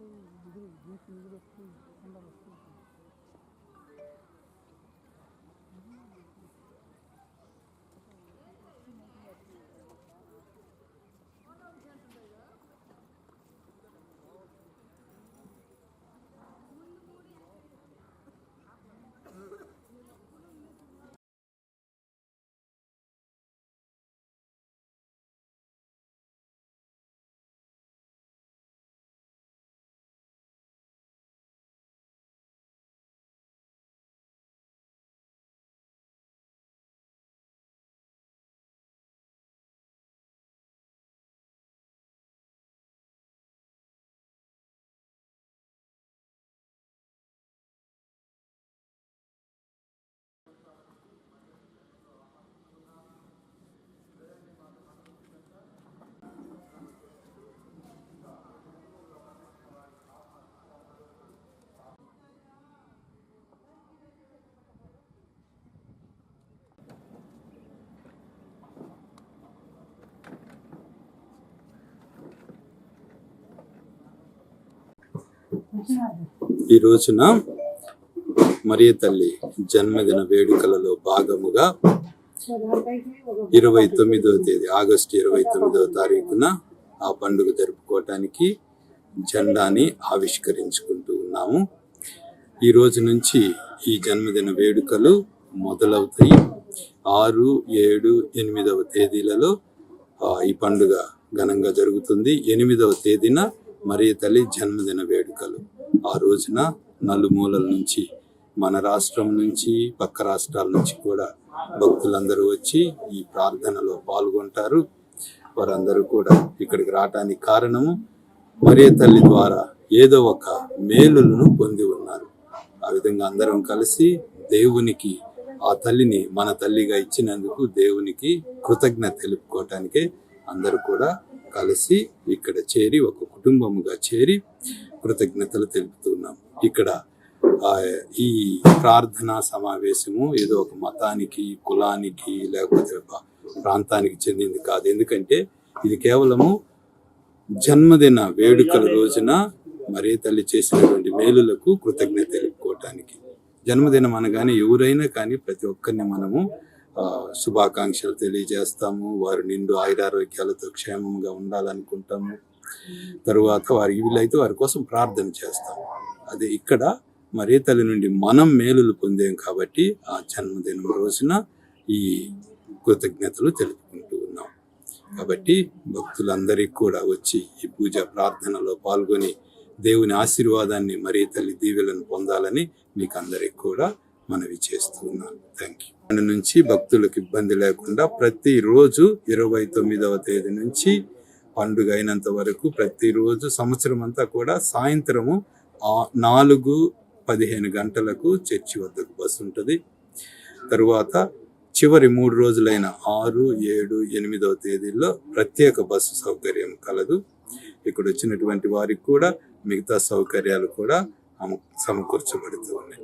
그 누구를 눈치 누구를 한다고 쓰고 ఈ రోజున మరియ తల్లి జన్మదిన వేడుకలలో భాగముగా ఇరవై తొమ్మిదవ తేదీ ఆగస్టు ఇరవై తొమ్మిదవ తారీఖున ఆ పండుగ జరుపుకోవటానికి జెండాని ఆవిష్కరించుకుంటూ ఉన్నాము. ఈ రోజు నుంచి ఈ జన్మదిన వేడుకలు మొదలవుతాయి. ఆరు ఏడు ఎనిమిదవ తేదీలలో ఈ పండుగ ఘనంగా జరుగుతుంది. ఎనిమిదవ తేదీన మరియ తల్లి జన్మదిన వేడుకలు. ఆ రోజున నలుమూలల నుంచి మన రాష్ట్రం నుంచి పక్క రాష్ట్రాల నుంచి కూడా భక్తులందరూ వచ్చి ఈ ప్రార్థనలో పాల్గొంటారు. వారందరూ కూడా ఇక్కడికి రావటానికి కారణము మరియ తల్లి ద్వారా ఏదో ఒక మేలులను పొంది ఉన్నారు. ఆ విధంగా అందరం కలిసి దేవునికి ఆ తల్లిని మన తల్లిగా ఇచ్చినందుకు దేవునికి కృతజ్ఞత తెలుపుకోవటానికే అందరూ కూడా కలిసి ఇక్కడ చేరి ఒక కుటుంబముగా చేరి కృతజ్ఞతలు తెలుపుతున్నాం. ఇక్కడ ఈ ప్రార్థనా సమావేశము ఏదో ఒక మతానికి కులానికి లేకపోతే ఒక ప్రాంతానికి చెందింది కాదు. ఎందుకంటే ఇది కేవలము జన్మదిన వేడుకల రోజున మరే తల్లి చేసినటువంటి మేలులకు కృతజ్ఞత తెలుపుకోవటానికి. జన్మదినం అనగానే ఎవరైనా కానీ ప్రతి ఒక్కరిని మనము శుభాకాంక్షలు తెలియజేస్తాము. వారు నిండు ఆయురారోగ్యాలతో క్షేమంగా ఉండాలనుకుంటాము. తరువాత వారి వీలైతే వారి కోసం ప్రార్థన చేస్తాము. అదే ఇక్కడ మరే తల్లి నుండి మనం మేలులు పొందాం కాబట్టి ఆ జన్మదినం రోజున ఈ కృతజ్ఞతలు తెలుపుకుంటూ ఉన్నాం. కాబట్టి భక్తులందరికీ కూడా వచ్చి ఈ పూజ ప్రార్థనలో పాల్గొని దేవుని ఆశీర్వాదాన్ని మరీ తల్లి దీవెలను పొందాలని మీకు అందరికి కూడా మనవి చేస్తున్నాను థ్యాంక్ యూ దాని నుంచి భక్తులకు ఇబ్బంది లేకుండా ప్రతిరోజు ఇరవై తొమ్మిదవ తేదీ నుంచి పండుగ అయినంత వరకు ప్రతిరోజు సంవత్సరం అంతా కూడా సాయంత్రము నాలుగు పదిహేను గంటలకు చర్చి వద్దకు బస్సు ఉంటుంది. తరువాత చివరి మూడు రోజులైన ఆరు ఏడు ఎనిమిదవ తేదీల్లో ప్రత్యేక బస్సు సౌకర్యం కలదు. ఇక్కడ వచ్చినటువంటి వారికి కూడా మిగతా సౌకర్యాలు కూడా సమకూర్చబడుతూ ఉన్నాయి.